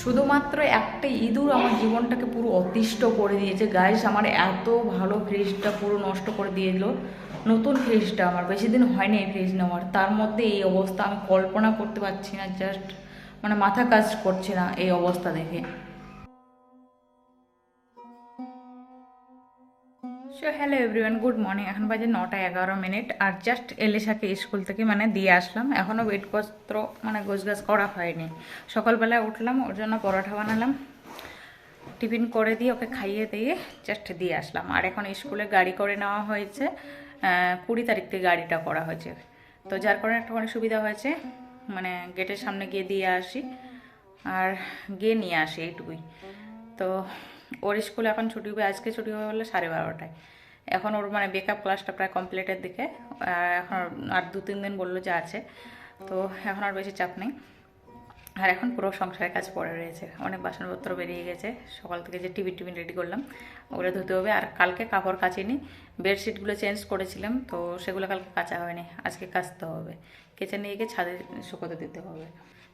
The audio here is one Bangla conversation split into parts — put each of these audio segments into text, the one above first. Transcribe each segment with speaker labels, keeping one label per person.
Speaker 1: শুধুমাত্র একটা ইঁদুর আমার জীবনটাকে পুরো অতিষ্ঠ করে দিয়েছে। গাইস আমার এত ভালো ফ্রিজটা পুরো নষ্ট করে দিয়ে দিল। নতুন ফ্রিজটা আমার বেশি দিন হয়নি এই ফ্রিজ নেওয়ার। তার মধ্যে এই অবস্থা আমি কল্পনা করতে পারছি না জাস্ট মানে মাথা কাজ করছে না এই অবস্থা দেখে। So hello everyone good morning এখন বাজে নটা এগারো মিনিট আর জাস্ট এলিশাকে স্কুল থেকে মানে দিয়ে আসলাম। এখনও বেডপত্র মানে গোছগাছ করা হয়নি। সকালবেলায় উঠলাম, ওর জন্য পরোটা বানালাম। টিফিন করে দিয়ে ওকে খাইয়ে দিয়ে জাস্ট দিয়ে আসলাম। আর এখন স্কুলে গাড়ি করে নেওয়া হয়েছে। কুড়ি তারিখ থেকে গাড়িটা করা হয়েছে। তো যার কারণে একটা অনেক সুবিধা হয়েছে। মানে গেটের সামনে গিয়ে দিয়ে আসি। আর গিয়ে নিয়ে আসি এইটুকুই। তো ওর স্কুল এখন ছুটি হবে, আজকে ছুটি হবে বলে সাড়ে বারোটায়। এখন ওর মানে বেকআপ ক্লাসটা প্রায় কমপ্লিটের দিকে এখন আর দু তিন দিন বলল যে আছে, তো এখন আর বেশি চাপ নেই। আর এখন পুরো সংসারের কাজ পড়ে রয়েছে, অনেক বাসনপত্র বেরিয়ে গেছে, সকাল থেকে যে টিভি টিভি রেডি করলাম, ওগুলো ধুতে হবে। আর কালকে কাপড় কাচিনি, বেডশিটগুলো চেঞ্জ করেছিলাম, তো সেগুলো কালকে কাচা হয়নি, আজকে কাচতে হবে। কেচে নিয়ে গিয়ে ছাদে শুকোতে দিতে হবে।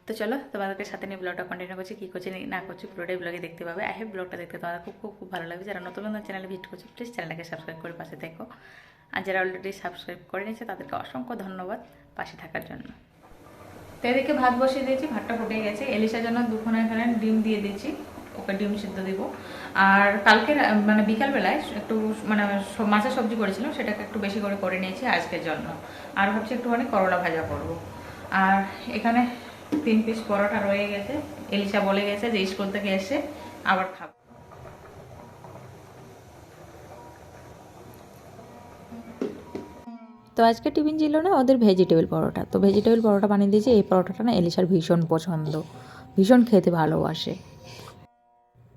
Speaker 1: তো চলো তোমাদেরকে সাথে নিয়ে ব্লগটা কন্টিনিউ করছি, কী করছি না করছি পুরোটাই ব্লগে দেখতে পাবে। আই হেভ ব্লগটা দেখতে তোমাদের খুব খুব খুব ভালো লাগবে। যারা নতুন নতুন চ্যানেলে ভিজিট করছ প্লিজ চ্যানেলটাকে সাবস্ক্রাইব করে পাশে দেখো আর যারা অলরেডি সাবস্ক্রাইব করে নিয়েছে, তাদেরকে অসংখ্য ধন্যবাদ পাশে থাকার জন্য। তো এদিকে ভাত বসিয়ে দিয়েছি, ভাতটা ফুটে গেছে। এলিশার জন্য দুখানা এখানে ডিম দিয়ে দিয়েছি। ওকে ডিম সিদ্ধ দিব। আর কালকে মানে বিকালবেলায় একটু মানে মাছের সবজি করেছিলাম সেটাকে একটু বেশি করে করে নিয়েছি আজকের জন্য। আর ভাবছি একটুখানি করলা ভাজা করব। আর এখানে তিন পিস পরোটা রয়ে গেছে। এলিশা বলে গেছে যে স্কুল থেকে এসে আবার খাব।
Speaker 2: তো আজকে টিফিন ছিল না, ওদের ভেজিটেবল পরোটা। তো ভেজিটেবল পরোটা বানিয়ে দিয়েছি, এই পরোটাটা না এলিশার ভীষণ পছন্দ। ভীষণ খেতে ভালোবাসে।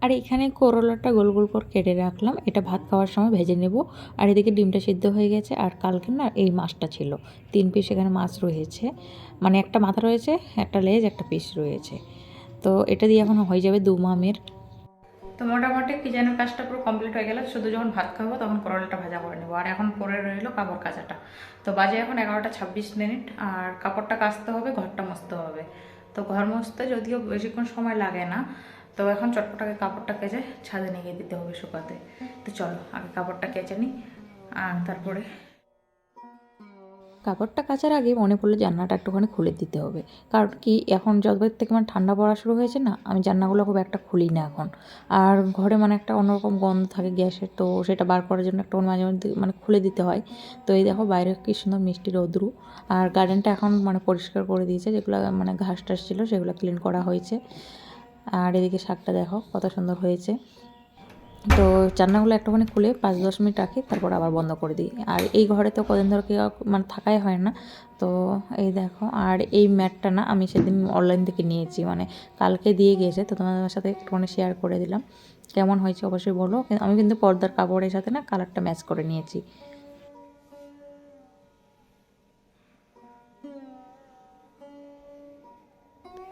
Speaker 2: আর এখানে করলাটা গোল গোল করে কেটে রাখলাম। এটা ভাত খাওয়ার সময় ভেজে নেব। আর এদিকে ডিমটা সিদ্ধ হয়ে গেছে। আর কালকে না এই মাছটা ছিল। তিন পিস এখানে মাছ রয়েছে। মানে একটা মাথা রয়েছে, একটা লেজ, একটা পিস রয়েছে। তো এটা দিয়ে এখন হয়ে যাবে দু মামের।
Speaker 1: তো মোটামুটি কিচেনের কাজটা পুরো কমপ্লিট হয়ে গেল। শুধু যখন ভাত খাব তখন করলাটা ভাজা করে নেব। আর এখন পরে রইল কাপড় কাচাটা। তো বাজে এখন এগারোটা ছাব্বিশ মিনিট। আর কাপড়টা কাচতে হবে, ঘরটা মুছতে হবে। তো ঘর মুছতে যদিও বেশিক্ষণ সময় লাগে না তো এখন চটপটাকে কাপড়টা কেচে ছাদে নিয়ে দিতে হবে শুকাতে। তো চলো, আগে কাপড়টা কেচে নিই আর তারপরে।
Speaker 2: কাপড়টা কাচার আগে মনে পড়ল জান্নাটা একটুখানি খুলে দিতে হবে। কারণ কি, এখন যতবার থেকে মানে ঠান্ডা পড়া শুরু হয়েছে না, আমি জান্নাগুলো খুব একটা খুলি না এখন। আর ঘরে মানে একটা অন্যরকম গন্ধ থাকে গ্যাসের, তো সেটা বার করার জন্য একটা মাঝে মধ্যে মানে খুলে দিতে হয়। তো এই দেখো বাইরে কি সুন্দর মিষ্টি রৌদ্রু। আর গার্ডেনটা এখন মানে পরিষ্কার করে দিয়েছে, যেগুলো মানে ঘাস টাস ছিল সেগুলো ক্লিন করা হয়েছে। আর এদিকে শাকটা দেখো, কত সুন্দর হয়েছে। তো জানলাগুলো একটুখানি খুলে পাঁচ দশ মিনিট রাখি, তারপর আবার বন্ধ করে দিই। আর এই ঘরে তো কদিন ধরে মানে থাকাই হয় না। তো এই দেখো, আর এই ম্যাটটা না আমি সেদিন অনলাইন থেকে নিয়েছি মানে কালকে দিয়ে গিয়েছে, তো তোমাদের সাথে একটুখানি শেয়ার করে দিলাম। কেমন হয়েছে অবশ্যই বলো। আমি কিন্তু পর্দার কাপড়ের সাথে না কালারটা ম্যাচ করে নিয়েছি।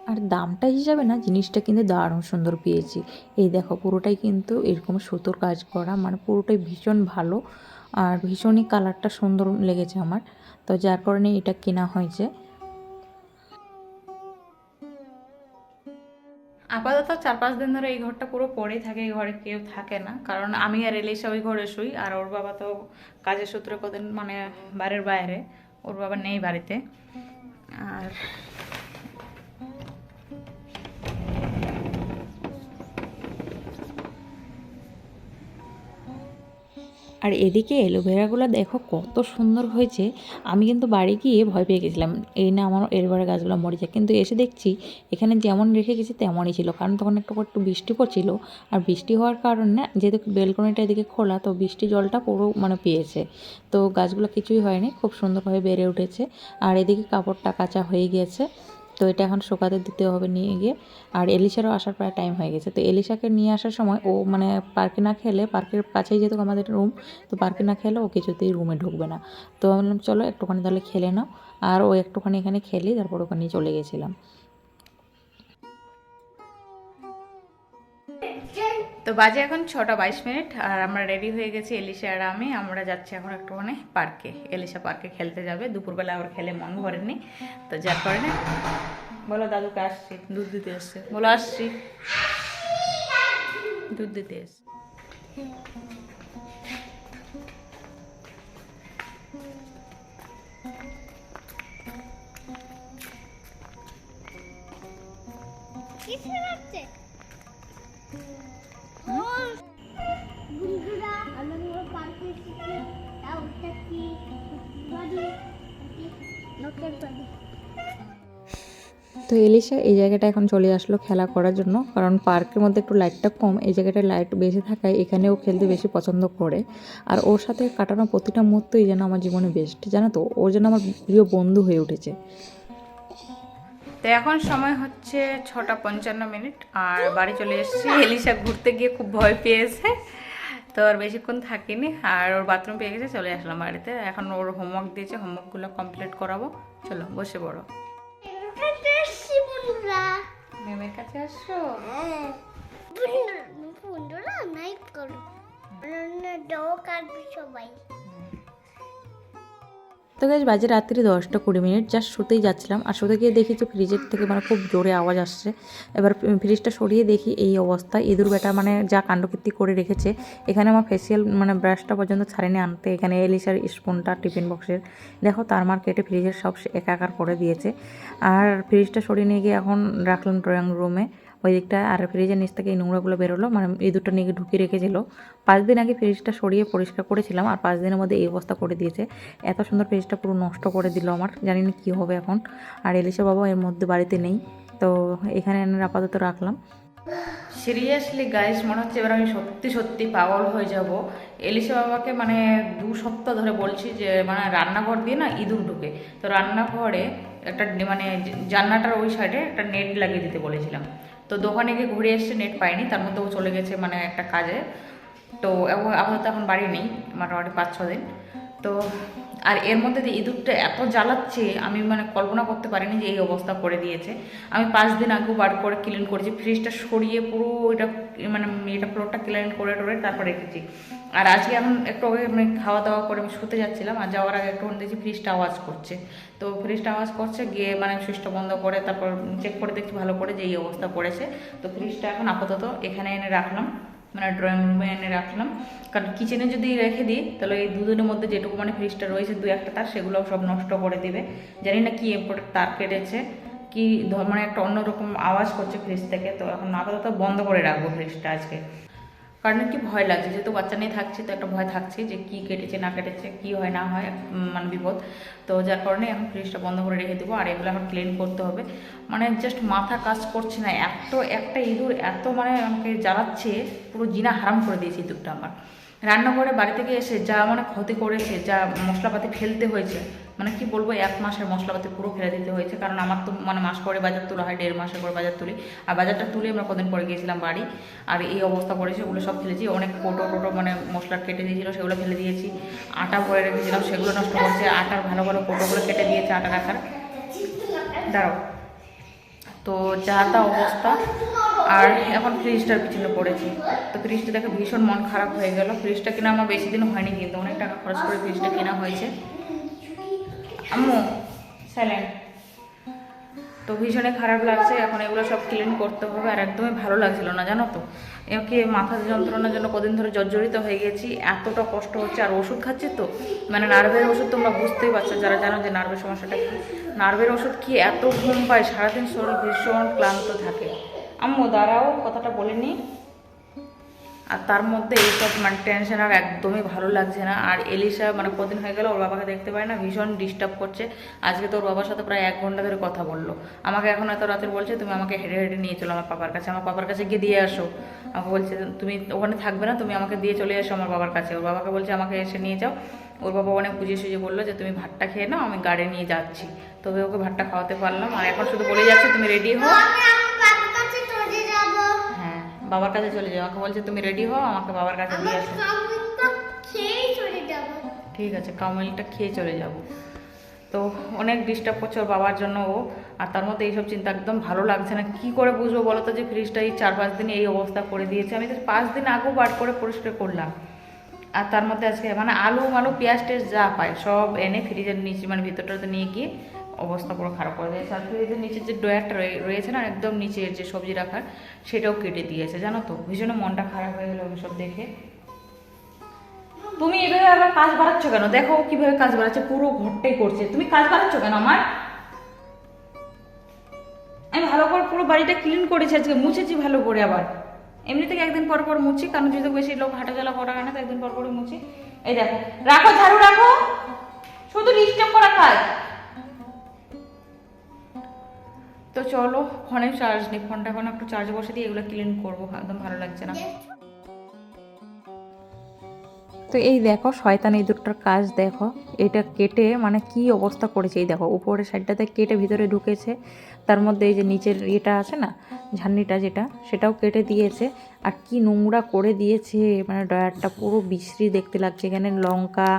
Speaker 2: আর দামটা হিসাবে না, জিনিসটা কিন্তু দারুণ সুন্দর পেয়েছি। এই দেখো, পুরোটাই কিন্তু এরকম সুতোর কাজ করা মানে পুরোটাই ভীষণ ভালো আর ভীষণই কালারটা সুন্দর লেগেছে আমার। তো যার কারণে এটা কেনা হয়েছে।
Speaker 1: আপাতত চার পাঁচ দিন ধরে এই ঘরটা পুরো পড়েই থাকে, এই ঘরে কেউ থাকে না। কারণ আমি আর এলিশা ওই ঘরে শুই, আর ওর বাবা তো কাজের সূত্রে কদিন মানে বাড়ির বাইরে, ওর বাবা নেই বাড়িতে। আর
Speaker 2: আর এদিকে অ্যালোভেরাগুলো দেখো কত সুন্দর হয়েছে। আমি কিন্তু বাড়ি গিয়ে ভয় পেয়ে গেছিলাম। এই না আমার এরবারে গাছগুলো মরে যায়। কিন্তু এসে দেখছি এখানে যেমন রেখে গেছি তেমনই ছিল। কারণ তখন একটু একটু বৃষ্টি পড়ছিল। আর বৃষ্টি হওয়ার কারণে যেহেতু বেলকনিটা এদিকে খোলা, তো বৃষ্টি জলটা পুরো মানে পেয়েছে। তো গাছগুলো কিছুই হয়নি। খুব সুন্দরভাবে বেড়ে উঠেছে। আর এদিকে কাপড়টা কাঁচা হয়ে গিয়েছে। তো এটা এখন শুকাতে দিতে হবে নিয়ে গিয়ে। আর এলিশারও আসার প্রায় টাইম হয়ে গেছে। তো এলিশাকে নিয়ে আসার সময় ও মানে পার্কে না খেলে, পার্কের কাছেই যেহেতু আমাদের রুম তো পার্কে না খেলে ও কিছুতেই রুমে ঢুকবে না। তো আমি বললাম, চলো একটুখানি তাহলে খেলে নাও। আর ও একটুখানি এখানে খেলি তারপর ওখানে চলে গেছিলাম।
Speaker 1: তো বাজে এখন ছটা বাইশ মিনিট আর আমরা রেডি হয়ে গেছি এলিশা আর আমি। আমরা যাচ্ছি এখন একটুখানি পার্কে। এলিশা পার্কে খেলতে যাবে। দুপুরবেলা আবার খেলে মন ভরেনি। তো যার কারণে বলো দাদুকে আসছি। দুধ দিতে এসছে। বলো আসছি। দুধ দিতে এসছে।
Speaker 3: কিছু লাগছে তো
Speaker 2: এলিশা এই জায়গাটা এখন চলে আসলো খেলা করার জন্য। কারণ পার্কের মধ্যে একটু লাইটটা কম এই জায়গাটায় লাইট বেশি থাকায় এখানেও খেলতে বেশি পছন্দ করে। আর ওর সাথে কাটানো প্রতিটা মুহূর্তই যেন আমার জীবনে বেস্ট জানো তো? ও যেন আমার প্রিয় বন্ধু হয়ে উঠেছে।
Speaker 1: তো এখন সময় হচ্ছে ছটা পঞ্চান্ন মিনিট আর বাড়ি চলে এসেছি। এলিশা ঘুরতে গিয়ে খুব ভয় পেয়েছে। তো আর বেশিক্ষণ থাকিনি আর ওর বাথরুম পেয়ে গেছে চলে আসলাম বাড়িতে। এখন ওর হোমওয়ার্ক দিয়েছে হোমওয়ার্কগুলো কমপ্লিট করাবো। চলো বসে পড়ো।
Speaker 3: এখানে এসেছি বন্ধুরা
Speaker 1: ম্যামের কাছে আসছো?
Speaker 3: হ্যাঁ। বন্ধুরা নাইট করো। ডো কাটবে সবাই।
Speaker 2: তো গাছ বাজে রাত্রি দশটা কুড়ি মিনিট জাস্ট শুতেই যাচ্ছিলাম। আর শুতে গিয়ে দেখি যে ফ্রিজের থেকে মানে খুব জোরে আওয়াজ আসছে। এবার ফ্রিজটা সরিয়ে দেখি এই অবস্থা। ইঁদুর বেটা মানে যা কাণ্ডকীর্তি করে রেখেছে, এখানে আমার ফেসিয়াল মানে ব্রাশটা পর্যন্ত ছাড়েনি আনতে। এখানে এলিসার স্পুনটা টিফিন বক্সের দেখো, তার মার কেটে ফ্রিজের সব একাকার করে দিয়েছে। আর ফ্রিজটা সরিয়ে নিয়ে গিয়ে এখন রাখলাম ড্রয়িং রুমে ওই দিকটা আর ফ্রিজের নিচ থেকে এই নোংরাগুলো বেরোলো। মানে ইঁদুরটা নিয়ে গিয়ে ঢুকিয়ে রেখেছিল। পাঁচ দিন আগে ফ্রিজটা সরিয়ে পরিষ্কার করেছিলাম আর পাঁচ দিনের মধ্যে এই অবস্থা করে দিয়েছে। এত সুন্দর ফ্রিজটা পুরো নষ্ট করে দিল আমার। জানি না কী হবে এখন। আর এলিশা বাবা এর মধ্যে বাড়িতে নেই। তো এখানে আপাতত রাখলাম।
Speaker 1: সিরিয়াসলি গাইস, মনে হচ্ছে এবার আমি সত্যি সত্যি পাগল হয়ে যাব। এলিশা বাবাকে মানে দু সপ্তাহ ধরে বলছি যে মানে রান্নাঘর দিয়ে না ইঁদুর ঢুকে। তো রান্নাঘরে একটা মানে জান্নাটার ওই সাইডে একটা নেট লাগিয়ে দিতে বলেছিলাম। তো দোকানে গিয়ে ঘুরে এসছে, নেট পাইনি, তার মধ্যে ও চলে গেছে মানে একটা কাজে। তো আপাতত এখন বাড়ি নেই মোটামুটি পাঁচ ছ দিন। তো আর এর মধ্যে যে ইঁদুরটা এত জ্বালাচ্ছে, আমি মানে কল্পনা করতে পারিনি যে এই অবস্থা করে দিয়েছে। আমি পাঁচ দিন আগেও বার করে ক্লিন করেছি ফ্রিজটা সরিয়ে পুরো এটা মানে এটা ফ্লোরটা ক্লিন করে টোরে তারপর রেখেছি। আর আজকে এখন একটু মানে খাওয়া দাওয়া করে আমি শুতে যাচ্ছিলাম, আর যাওয়ার আগে একটু দেখছি ফ্রিজটা আওয়াজ করছে। তো ফ্রিজটা আওয়াজ করছে, গিয়ে মানে সুইচটা বন্ধ করে তারপর চেক করে দেখছি ভালো করে যে এই অবস্থা করেছে। তো ফ্রিজটা এখন আপাতত এখানে এনে রাখলাম। মানে ড্রয়িং রুমে এনে রাখলাম। কারণ কিচেনে যদি রেখে দিই, তাহলে এই দুদিনের মধ্যে যেটুকু মানে ফ্রিজটা রয়েছে দু একটা তার সেগুলো সব নষ্ট করে দেবে। জানি না কি এরপর তার কেটেছে, কি ধর- মানে একটা অন্যরকম আওয়াজ করছে ফ্রিজ থেকে। তো এখন আপাতত বন্ধ করে রাখব ফ্রিজটা আজকে। কারণ কি ভয় লাগছে, যেহেতু বাচ্চা নিয়ে থাকছে, তো একটা ভয় থাকছে যে কি কেটেছে, না কেটেছে, কি হয়, না হয় মানে বিপদ। তো যার কারণে এখন ফ্রিজটা বন্ধ করে রেখে দেবো, আর এগুলো এখন ক্লিন করতে হবে। মানে জাস্ট মাথা কাজ করছে না, এত, একটা ইঁদুর এত মানে আমাকে জ্বালাচ্ছে, পুরো জিনা হারাম করে দিয়েছে ইঁদুরটা আমার। রান্নাঘরে বাড়ি থেকে এসে যা মানে ক্ষতি করেছে, যা মশলাপাতি ফেলতে হয়েছে মানে কি বলব, এক মাসের মশলাপাতি পুরো ফেলে দিতে হয়েছে। কারণ আমার তো মানে মাস পরে বাজার তোলা হয়, দেড় মাসের পরে বাজার তুলি। আর বাজারটা তুলে আমরা কদিন পরে গিয়েছিলাম বাড়ি। আর এই অবস্থা করেছে ওগুলো সব ফেলেছি। অনেক কোটো টোটো মানে মশলা কেটে দিয়েছিল, সেগুলো ফেলে দিয়েছি। আটা ভরে রেখেছিলাম, সেগুলো নষ্ট করছে আটার ভালো ভালো কোটোগুলো কেটে দিয়েছে আটা রাখার দাঁড়াও। তো যা তা অবস্থা। আর এখন ফ্রিজটার পিছনে পড়েছি। তো ফ্রিজটা দেখে ভীষণ মন খারাপ হয়ে গেল। ফ্রিজটা কিনা আমার বেশি দিন হয়নি কিন্তু অনেক টাকা খরচ করে ফ্রিজটা কেনা হয়েছে। আম্মু। সাইলেন্ট তো ভীষণই খারাপ লাগছে, এখন এগুলো সব ক্লিন করতে হবে আর একদমই ভালো লাগছিল না, জানো তো? একে মাথা যন্ত্রণার জন্য কদিন ধরে জর্জরিত হয়ে গেছি, এতটা কষ্ট হচ্ছে, আর ওষুধ খাচ্ছি তো? মানে নার্ভের ওষুধ তোমরা বুঝতেই পারছ, যারা জানো যে নার্ভের সমস্যাটা কী? নার্ভের ওষুধ কি এত ঘুম পায়, সারাদিন শরীর ভীষণ ক্লান্ত থাকে। আম্মু, দাঁড়াও, কথাটা বলিনি আর তার মধ্যে এইসব মানে টেনশন আর একদমই ভালো লাগছে না। আর এলিশা মানে কদিন হয়ে গেল, ওর বাবাকে দেখতে পায় না, ভীষণ ডিস্টার্ব করছে। আজকে তো ওর বাবার সাথে প্রায় এক ঘণ্টা ধরে কথা বলল। আমাকে এখন এত রাতে বলছে, তুমি আমাকে হেঁটে হেঁটে নিয়ে চলো আমার পাপার কাছে। আমার পাপার কাছে গিয়ে দিয়ে আসো। আমাকে বলছে, তুমি ওখানে থাকবে না, তুমি আমাকে দিয়ে চলে এসো আমার বাবার কাছে। ওর বাবাকে বলছে, আমাকে এসে নিয়ে যাও। ওর বাবা অনেক বুঝিয়ে সুঝিয়ে বলল যে, তুমি ভাতটা খেয়ে নাও, আমি গাড়ি নিয়ে যাচ্ছি। তবে ওকে ভাতটা খাওয়াতে পারলাম আর এখন শুধু বলে যাচ্ছে, তুমি রেডি হও?
Speaker 3: বাবার কাছে চলে
Speaker 1: যাও। আমাকে বলছে তুমি রেডি হও? আমাকে বাবার কাছে দিয়ে আসো। ঠিক আছে কাউমিলটা খেয়ে চলে যাব। তো অনেক ডিস্টার্ব করছে ওর বাবার জন্য ও। আর তার মধ্যে এইসব চিন্তা একদম ভালো লাগছে না। কি করে বুঝব বলো তো যে ফ্রিজটা এই চার পাঁচ দিন এই অবস্থা করে দিয়েছে। আমি তো পাঁচ দিন আগেও বার করে পরিষ্কার করলাম। আর তার মধ্যে আজকে মানে আলু মালু পেঁয়াজ টেস্ট যা পায় সব এনে ফ্রিজের নিচে মানে ভিতরটাতে নিয়ে গিয়ে অবস্থা পুরো খারাপ করে দিয়েছে। আর যে নিচের যে ডয়ারটা রয়েছে না, একদম নিচের যে সবজি রাখার, সেটাও কেটে দিয়েছে, জানো তো? ভীষণ মনটা খারাপ হয়ে গেলো সব দেখে। তুমি এভাবে আবার কাজ বাড়াচ্ছ কেন? দেখো কীভাবে কাজ বাড়াচ্ছে, পুরো ঘরটাই করছে। তুমি কাজ বাড়াচ্ছ কেন আমার? আমি ভালো করে পুরো বাড়িটা ক্লিন করেছি আজকে, মুছেছি ভালো করে আবার। এমনি থেকে একদিন পর পর মুছি, কারণ যেহেতু বেশি লোক হাঁটা হাঁটাচলা করা কারণে তো একদিন পর পরই মুছি। এই দেখো, রাখো, ঝাড়ু রাখো। চলো, ফোনে চার্জ নেই, ফোনটা এখন একটু চার্জ বসে দিয়ে এগুলো ক্লিন করব, একদম ভালো লাগছে না।
Speaker 2: তো এই দেখো, শয়তান এই দুটোর কাজ দেখো, এটা কেটে মানে কি অবস্থা করেছে, এই দেখো, উপরের সাইডটাতে কেটে ভিতরে ঢুকেছে, তার মধ্যে এই যে নিচের ইয়েটা আছে না ঝান্নিটা যেটা, সেটাও কেটে দিয়েছে, আর কি নোংরা করে দিয়েছে মানে ড্রয়ারটা পুরো বিশ্রী দেখতে লাগছে, এখানে লঙ্কা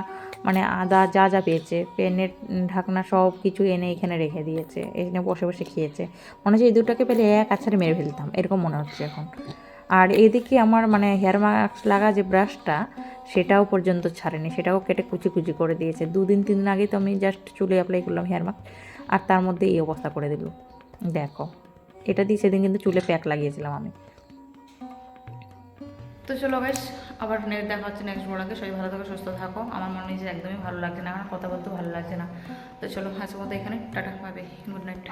Speaker 2: মানে আদা যা যা পেয়েছে, পেনের ঢাকনা সব কিছু এনে এখানে রেখে দিয়েছে, এখানে বসে বসে খেয়েছে। মনে হচ্ছে এই দুটোকে পেলে এক আছাড়ে মেরে ফেলতাম, এরকম মনে হচ্ছে এখন। আর এদিকে আমার মানে হেয়ার মাস্ক লাগা যে ব্রাশটা সেটাও পর্যন্ত ছাড়েনি, সেটাও কেটে কুচি কুচি করে দিয়েছে। দুদিন তিন দিন আগে তো আমি জাস্ট চুলে অ্যাপ্লাই করলাম হেয়ার মাস্ক আর তার মধ্যে এই অবস্থা করে দিল। দেখো, এটা দিয়ে সেদিন কিন্তু চুলে প্যাক লাগিয়েছিলাম আমি।
Speaker 1: তো চলো বেশ আবার দেখা হচ্ছে, নেক্সট বড়াকে সবাই ভালো থাকো, সুস্থ থাকো। আমার মনে নিজে একদমই ভালো লাগছে না কথা বলতে ভালো লাগছে না। তো চলো হাসি মতো এখানে। টাটা পাবে গুড নাইট